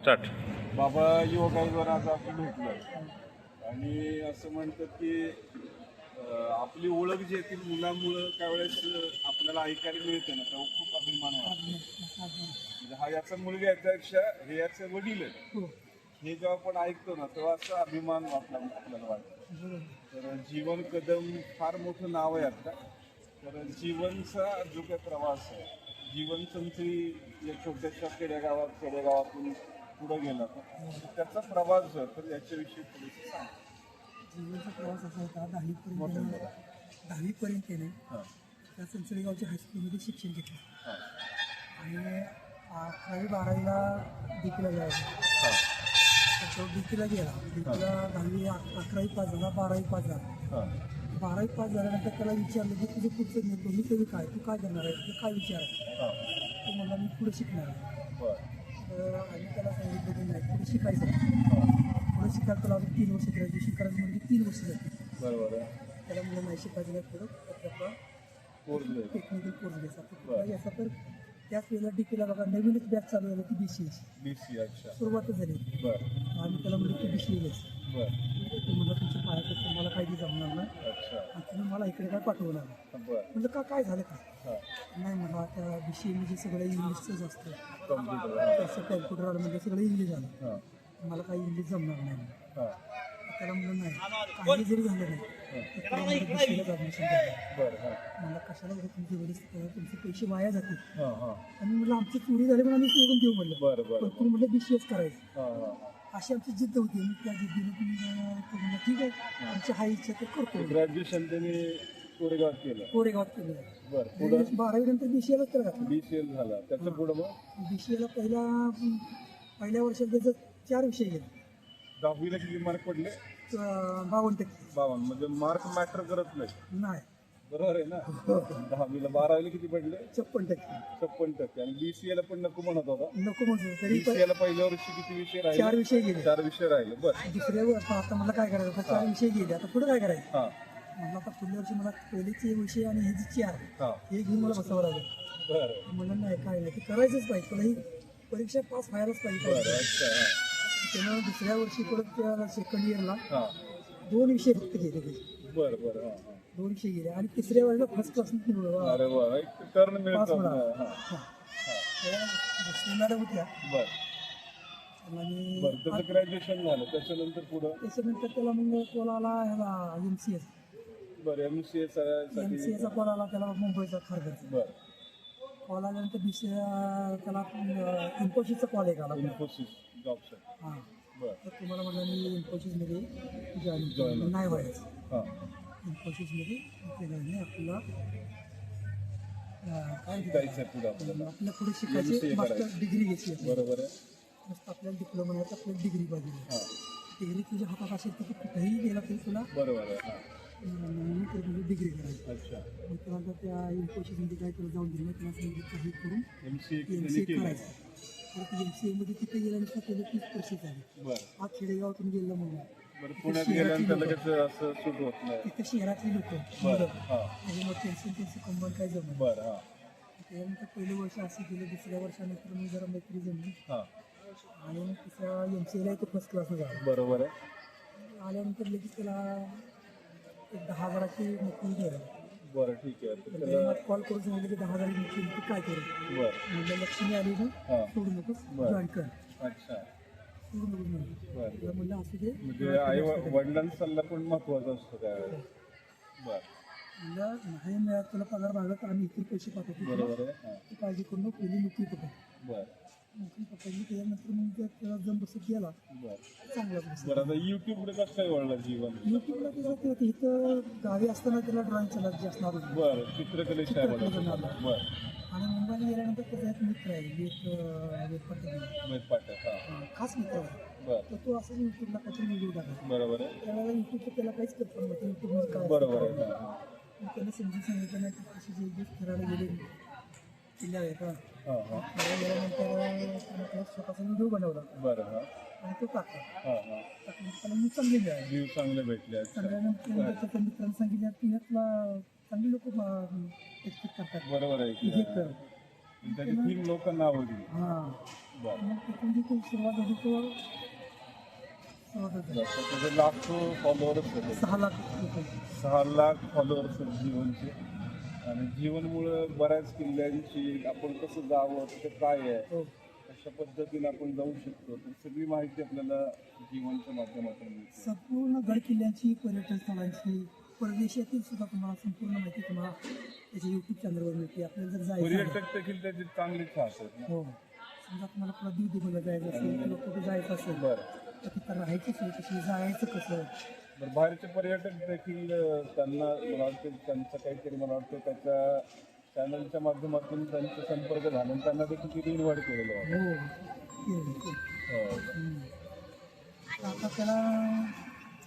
Start. बाबा योगाईवर आज आपण भेटलो आणि असं म्हणतात की आपली ओळख जी आहे ती मुलामुळं काही वेळेस आपल्याला ऐकायला मिळते ना तेव्हा खूप अभिमान वाटतो. म्हणजे हा याचा मुलगा आहे त्यापेक्षा हे याचे वडील आहेत. हे. जेव्हा आपण ऐकतो ना तेव्हा असं अभिमान वाटला आपल्याला वाटतं. तर जीवन कदम फार मोठं नाव आहे आता. तर जीवनचा जो काही प्रवास आहे जीवन संत्री या छोट्याशा खेडेगावात खेडेगावातून पुढे गेला. तर त्याचा प्रवास जो आहे तर याच्याविषयी थोडीशी सांग. जीवनचा प्रवास असा होता दहावीपर्यंत. दहावीपर्यंत हां. त्या संसळेगावच्या हायस्कूलमध्ये शिक्षण घेतलं. आणि अकरावी बारावीला डीपीला जायचं तर तो डीपीला गेला. डीपीला दहावी अक- अकरावी पास झाला बारावी पास झाला. बारावी पास झाल्यानंतर त्याला विचारलं की तुझं पुढचं निर्णय भवितव्य काय? तू काय करणार आहे? तुझं काय विचार आहे? तो म्हणला मी पुढे शिकणार आहे. तर आम्ही त्याला सांगितलं की नाही पुढे शिकायचं पुढे शिकायला अजून तीन वर्ष करायची शिकायला म्हणजे तीन वर्ष जातील बरोबर त्याला मला नाही शिकायचं नाही पुढं तर टेक्निकल कोर्स घ्यायचा तर तर त्याच वेळेला डीपीला बघा नवीनच बॅच चालू झाली ती बी सी बी सी अच्छा सुरुवातच झाली बरं आम्ही त्याला म्हणलं की बी सी घ्यायचं बरं तुमच्या पायात तुम्हाला काही जमणार नाही अच्छा आणि तुम्ही मला इकडे काय पाठवणार म्हणजे बरं का काय झालं का नाही मला त्या बी सी म्हणजे सगळं इंग्लिशचंच असतं. तसं कॅम्प्युटर म्हणजे सगळं इंग्लिश झालं. हां. मला काही इंग्लिश जमणार नाही. हां. त्याला म्हणलं नाही काही जरी झालं नाही तर म्हणजे ॲडमिशन हां. मला कशाला तुमचे वडील तुमचे पैसे वाया जातील. आणि म्हटलं आमची चोरी झाली म्हणून आम्ही सोडून देऊ म्हणलं. बरं पण तुम्ही म्हटलं बी सी एस करायचं. अशी आमची जिद्द होती. त्या जिद्दीने तुम्ही म्हणला ठीक आहे आमची हा इच्छा तर करतो. ग्रॅज्युएशन त्यांनी कोरेगावात केलं. कोरेगावात केलं. बरं पुढं? बारावी नंतर बी सी एलाच तर घातलं. बी सी एल झाला. त्याचं पुढं मग? बी सी एला पहिला पहिल्या वर्षात त्याचं चार विषय गेले. दहावीला किती मार्क पडले? अं, बावन्न टक्के. बावन्न. म्हणजे मार्क मॅटर करत नाही. नाही. बरोबर आहे ना? दहावीला बारावीला किती पडले? छप्पन टक्के. छप्पन टक्के. आणि बीसीए ला पण नको म्हणत होता? नको म्हणतो तरी पण ला पहिल्या वर्षी किती विषय चार राहिले विषय गेले. चार विषय राहिले. बर. दुसऱ्या वर्ष आता मला काय करायचं? चार विषय गेले. आता पुढे काय करायचं? हा. म्हटलं आता पुढल्या वर्षी मला पहिलेचे विषय आणि हे जे चार हा. घेऊन मला बसावं लागेल. बर. मला नाही काय नाही ते करायचंच पाहिजे तुला ही परीक्षा पास व्हायलाच पाहिजे. त्यानं दुसऱ्या वर्षी परत त्या सेकंड इयरला दोन विषय फक्त गेले त्याचे बर बर. दोन विषय गेले आणि तिसऱ्या वेळेला फर्स्ट क्लास पास हा हां. मॅडम होत्या. आणि ग्रॅज्युएशन झालं. त्याच्यानंतर पुढं? त्याच्यानंतर त्याला मग कॉल आला ह्याला एम सी एस बर एम सी एम सी एचा कॉल आला त्याला मुंबईचा खारघरचा बर. कॉल आल्यानंतर बी सी त्याला इन्फोसिसचा कॉल एक आला. इन्फोसिस हां. बर. तर तुम्हाला म्हटलं मी इन्फोसिसमध्ये जॉईन केलं. नाही व्हायचं. हा. इन्फोसिसमध्ये केलं आणि आपल्याला काय पुढं आपल्याला. आपल्या पुढे शिकायची मास्टर. डिग्री घ्यायची. बरोबर आहे. मस्त आपल्याला डिप्लोमा नाही तर आपल्याला डिग्री पाहिजे. हा. डिग्री तुझ्या हातात असेल तर कुठेही गेला तरी तुला बरोबर आहे. तुझी डिग्री करायची. जर त्या इन्फोसिसमध्ये काय तुला जाऊन दिलं. तुला सांगितलं काही करून एम सी ए करायचं. तर ती एम सी एमध्ये तिथे गेल्यानंतर त्याला तीस झाली. बरं. हा खेडेगावातून गेलं म्हणून. पुण्यात गेल्यानंतर लगेच असं सुट होत नाही. तिथे शहरातली लोक. त्याच्यामुळे टेन्शन त्यांचं कंबाईन काय जमलं बरं हा. त्याच्यानंतर पहिलं वर्ष असं गेलं दुसऱ्या वर्षानंतर मग जरा मैत्री जमली. आणि तिसऱ्या एम सी एला तो फर्स्ट क्लासला झाला. बरोबर आहे. आल्यानंतर लगेच त्याला एक दहा हजाराची नोकरी द्यायला बरं ठीक आहे. तर त्याला कॉल करून सांगितलं की दहा हजाराची नोकरी तू काय करू? बरं. म्हणलं लक्ष्मी आली ना हा. सोडू नकोस बरं. जॉईन कर. अच्छा. सोडू नकोस म्हणलं. बरं. तिला म्हणलं असू दे. म्हणजे आई वडिलांचा सल्ला पण महत्त्वाचा असतो त्यावेळेस बरं. म्हणलं नाही मिळत तुला पगार भागत आम्ही इतर पैसे पाठवतो. बरोबर आहे हा. तू काळजी करू नको पहिली नोकरी पकड बरं. नोकरी पकडली त्याच्यानंतर मग जर त्याला जम बसत गेला बरं आता युट्यूबकडे कसं काय वळलं जीवन? युट्यूबला त्याचं ते होतं, इथं गावी असताना त्याला चालत जास्त नाद होतं. बरं चित्रकलेची काय चित्रकलेचं वळलं. बरं. आणि मुंबईला गेल्यानंतर त्याचा एक मित्र आहे पाटील. पाठक हा. खास मित्र आहे. बरं. तर तो असंच युट्यूबला काहीतरी व्हिडिओ टाकायचा बरोबर आहे. त्यावेळेला युट्यूबचं त्याला काहीच कल्पना नव्हती. युट्यूब म्हणजे काय बरोबर आहे. हा. मग त्याने समजून सांगितलं नाही की कशी जे फिरायला गेले किल्ल्यावर आहे का हा हा फिरायला गेल्यानंतर त्याने आपला स्वतःचा व्हिडिओ बनवला बरं हा आणि तो टाकला हा हा टाकल्यानंतर त्याला मी चांगले मिळाले व्ह्यू चांगले भेटले अच्छा चांगल्यानंतर त्याच्या मित्रांनी सांगितलं पुण्यातला चांगली लोक एक्सपेक्ट करतात बरोबर आहे की की हे कर त्याची तीन लोकांना आवडली हां बरं मग तिथून जी काही सुरुवात झाली तो सुरुवात होती जसं त्याचे लाखो फॉलोअर्स होते सहा लाख रुपये सहा लाख फॉलोअर्स आहेत जीवनचे आणि जीवनमुळं बऱ्याच किल्ल्यांची आपण कसं जावं तिथे काय आहे हो. कशा पद्धतीने आपण जाऊ शकतो. तर सगळी माहिती आपल्याला जीवनच्या माध्यमातून मिळते. संपूर्ण गड किल्ल्यांची पर्यटन स्थळांची परदेशातील सुद्धा तुम्हाला संपूर्ण माहिती तुम्हाला त्याच्या युट्यूब चॅनलवर मिळते. आपल्याला जर जायचं पर्यटक देखील त्याची चांगली खास आहेत ना? हो. समजा तुम्हाला पुन्हा दीव दिवला जायचं असेल किंवा कुठे जायचं असेल बरं. तर तिथं राहायची सोय कशी जायचं कसं? बाहेरचे पर्यटक देखील त्यांना मला वाटतं त्यांचं काहीतरी मला वाटतं त्याच्या चॅनलच्या माध्यमातून त्यांचा संपर्क झाला. आणि त्यांना देखील तिथे इन्व्हाइट केलेलं आहे. हो. हो. आता त्याला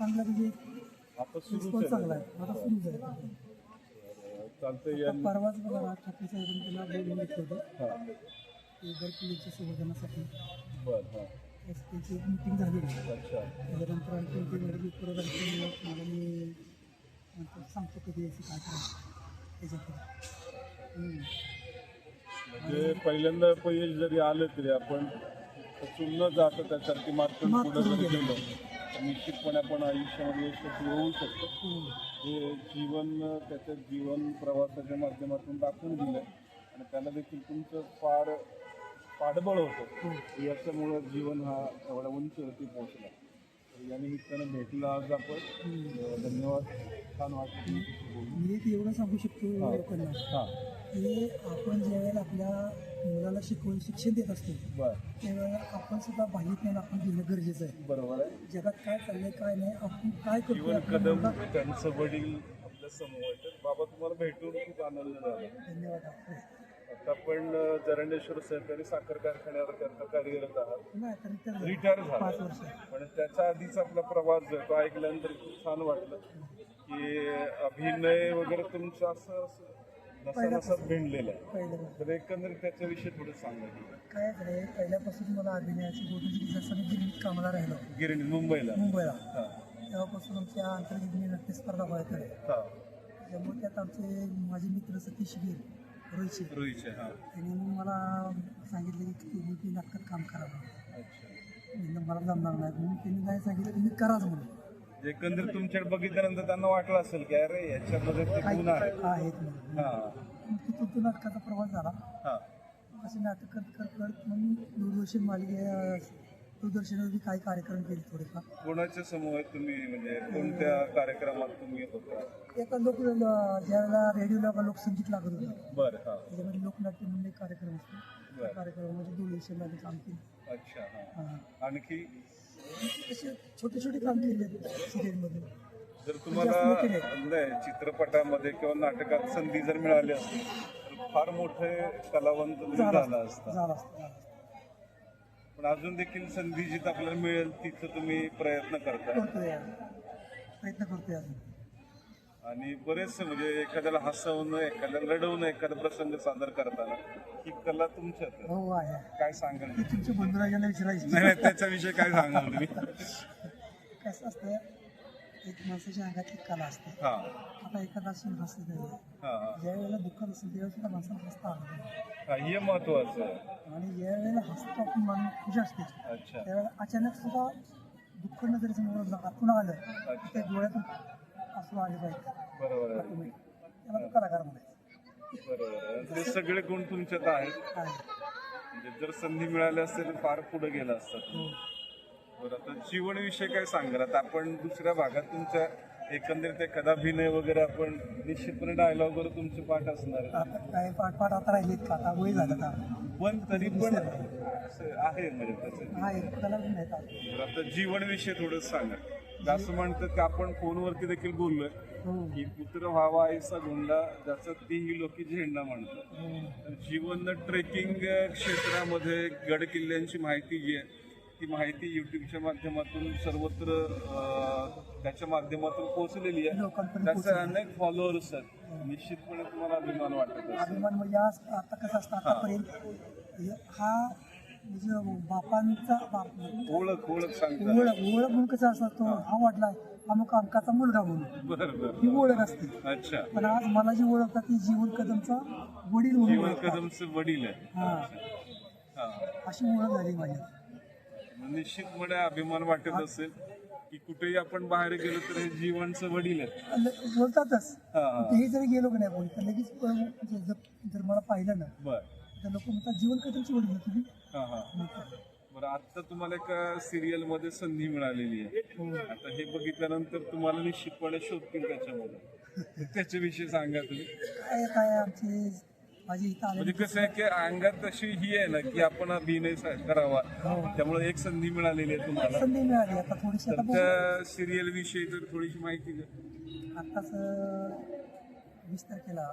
म्हणजे आता आहे. चांगला आहे. आता सुरू झालं बरं, चालतंय आता यांनी परवाच बघा राज ठाकरे साहेबांनी त्याला बोलून घेतलं होतं. हां. की गड किल्ल्याच्या संवर्धनासाठी बरं हां. मिटिंग झाली त्याच्यानंतर आणखी ते परत आणखी मला मी सांगतो कधी यायचं काय. म्हणजे पहिल्यांदा अपयश जरी आलं तरी आपण खचून न जाता मात्र मात पुढे जरी गेलो. निश्चितपणे आपण आयुष्यामध्ये यशस्वी होऊ शकतो हो. हे जीवन त्याच्या जीवन प्रवासाच्या माध्यमातून दाखवून दिलं आणि त्याला देखील तुमचं फार पाठबळ होतं. याच्यामुळं जीवन हा एवढ्या उंचीवरती पोहोचला. या निमित्तानं भेटलं आज आपण. धन्यवाद. छान वाटलं मी एक एवढं सांगू शकतो. लोकांना हां. की आपण ज्यावेळेला आपल्या मुलाला शिकवून शिक्षण देत असतो बरं. त्यावेळेला आपण सुद्धा बाह्य ज्ञान आपण घेणं गरजेचं आहे. बरोबर आहे. जगात काय चाललंय काय नाही आपण काय करतो जीवन आपल्या कदम मुलाला- त्यांचं वडील आपल्यासमोर. आहेत. बाबा तुम्हाला भेटून खूप आनंद झाला. धन्यवाद आपले. आता आपण अं, जरंडेश्वर सहकारी साखर कारखान्यावर करता कार्यरत आहात. रिटायर झाला. पण त्याच्या आधीचा आपला प्रवास जो तो ऐकल्यानंतर खूप छान वाटलं. की अभिनय वगैरे तुमचं असं असं नसा नसात भिणलेलं आहे. तर एकंदरीत त्याच्याविषयी थोडं सांगा. काय झालंय? पहिल्यापासून मला अभिनयाची गोष्टी कामाला राहिलो. गिरणी मुंबईला. मुंबईला. तेव्हापासून आमच्या आंतरजिल्हा नृत्य स्पर्धा व्हायच्या हा. त्यामुळे त्यात आमचे माझे मित्र सतीश गिर रोहित शेठ रोहितचे हा. त्यांनी मग मला सांगितलं की तुम्ही ती नाटकात काम करावं अच्छा. म्हणलं मला जमणार नाही. म्हणून त्यांनी काय सांगितलं तुम्ही कराच म्हणून. एकंदरीत तुमच्याकडे बघितल्यानंतर त्यांना वाटलं असेल की अरे याच्यामध्ये ते काय गुण आहेत आहेत म्हणून. हा. तिथून तो नाटकाचा प्रवास झाला. हा. असे नाटक करत करत करत मग दूरदर्शन मालिके दूरदर्शनवर बी काही कार्यक्रम केले थोडेफार. कोणाच्या समूहात तुम्ही म्हणजे कोणत्या कार्यक्रमात तुम्ही होता? एका लोक ज्यावेळेला रेडिओला लोकसंगीत लागत होतं. बरं हा. त्याच्यामध्ये लोकनाट्य म्हणून एक कार्यक्रम असतो. त्या. कार्यक्रमामध्ये दूरदर्शनमध्ये काम केलं. अच्छा हा. आणखी? असे छोटे छोटे काम केले सिरियलमध्ये जर तुम्हाला नाही. चित्रपटामध्ये किंवा नाटकात संधी जर मिळाली असती तर फार मोठे कलावंत झाला असता. पण अजून देखील संधी जिथं आपल्याला मिळेल तिथं तुम्ही प्रयत्न करताय. करतोय प्रयत्न करतोय अजून आणि बरेचसे म्हणजे एखाद्याला हसवणं एखाद्याला रडवणं एखादा प्रसंग सादर करताना ही कला तुमच्यात आहे. हो आहे. काय सांगाल? तुमच्या बंधुराजांना विचारायची. नाही नाही त्याच्याविषयी काय सांगाल तुम्ही? कसं असतं एक माणसाच्या अंगातली कला असते हा. आता एखादा असून हसत आहे. ज्या वेळेला दुःखात असेल त्यावेळेला सुद्धा माणसाला हसता आलं पाहिजे. हा महत्वाचं आहे. आणि ज्या वेळेला हसतो आपण माणूस खुश असते अच्छा. त्यावेळेला अचानक सुद्धा दुःख न जरी समोर आतून आलं तर ते डोळ्यातून असं आले पाहिजे. बरोबर आहे. Automatic. त्याला कलाकार म्हणायचं बरोबर आहे. ते सगळे गुण तुमच्यात आहेत. काय म्हणजे जर संधी मिळाली असेल तर फार पुढे गेला असतात हो. बरं आता जीवनविषयी काय सांगाल? आता आपण दुसऱ्या भागात तुमच्या एकंदरीत एखादा अभिनय वगैरे आपण निश्चितपणे डायलॉग वगैरे तुमचे पाठ असणार आहे. आता काय पाठ पाठ आता राहिलेत का? आता वय झालं का? पण तरी पण असं आहे म्हणजे त्याचं हा एक कला नाही का बरं, आता जीवनविषयी थोडं सांगा. असं म्हणतात की आपण फोनवरती देखील बोललोय हो. की पुत्र व्हावा ऐसा गुंडा ज्याचा तीही लोकी झेंडा म्हणतात. हो. जीवन ट्रेकिंग क्षेत्रामध्ये गड किल्ल्यांची माहिती जी आहे ती माहिती युट्यूबच्या माध्यमातून सर्वत्र त्याच्या माध्यमातून पोहोचलेली आहे. त्याचे. अनेक फॉलोअर्स आहेत. निश्चितपणे तुम्हाला अभिमान वाटत अभिमान म्हणजे आज आता कसं असतं आतापर्यंत हे- म्हणजे बापांचा बाप ओळख ओळख सांगता ओळख ओळख म्हणून कसं असतं तो हा. वाटला अमुक अंकाचा मुलगा म्हणून. ही ओळख असते. अच्छा. पण आज मला जी ओळख आहे ती जीवन कदमचा वडील म्हणून जीवन ओळखतात. कदमचं वडील आहे. हा. अशी ओळख झाली माझी. मग निश्चितपणे अभिमान वाटत असेल की कुठेही आपण बाहेर गेलो तर हे जीवनचं वडील आहे बोलतातच. हा, हा. कुठेही जरी गेलो की नाही तर लगेच प- म्हणजे जर जर मला पाहिलं ना बर. तर लोक म्हणतात जीवन कदमची वडील तुम्ही? हा हा. बरं आता तुम्हाला एका सिरियलमध्ये संधी मिळालेली आहे. आता हे बघितल्यानंतर तुम्हाला निश्चितपणे शोधतील त्याच्यामध्ये. त्याच्याविषयी सांगा तुम्ही. काय काय आमची माझी इथं म्हणजे आले कसं आहे की अंगात तशी ही आहे ना की आपण अभिनय सा- करावा. हो. त्यामुळे एक संधी मिळालेली आहे तुम्हाला. संधी मिळाली आता थोडीशी तर आता बघू. त्या सिरियल विषयी तर थोडीशी माहिती द्या. आत्ताच वीस तारखेला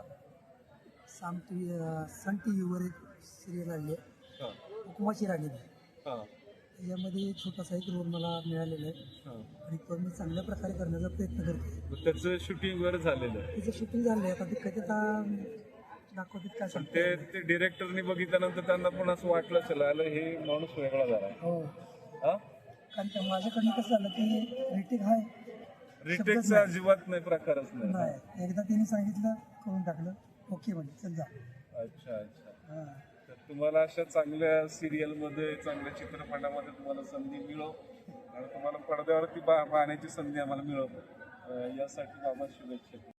Saam T V Sun T व्हीवर एक सिरियल आली आहे. हा, हुकुमाची राणी हा, त्याच्यामध्ये एक छोटासा एक रोल मला मिळालेला आहे. हा. आणि तो मी चांगल्या प्रकारे करण्याचा प्रयत्न करते मग त्याचं शूटिंग वर झालेलं आहे. तिचं शूटिंग झालं आहे. आता ते कधी आता दाखवतात काय पण सांगते ते ते डिरेक्टरनी बघितल्यानंतर त्यांना पण असं वाटलं असेल आलं हे माणूस वेगळा झाला. हो. हा? कारण त्या माझ्याकडनं कसं झालं की रेटिंग आहे रिटेकचा अजिबात नाही प्रकारच नाही. नाही. एकदा त्यांनी सांगितलं करून टाकलं. ओके म्हणजे चल जा. अच्छा अच्छा. हां. तर तुम्हाला अशा चांगल्या सिरियलमध्ये चांगल्या चित्रपटामध्ये तुम्हाला संधी मिळो. आणि तुम्हाला पडद्यावरती पा- पाहण्याची संधी आम्हाला मिळव अं, यासाठी बाबा शुभेच्छा.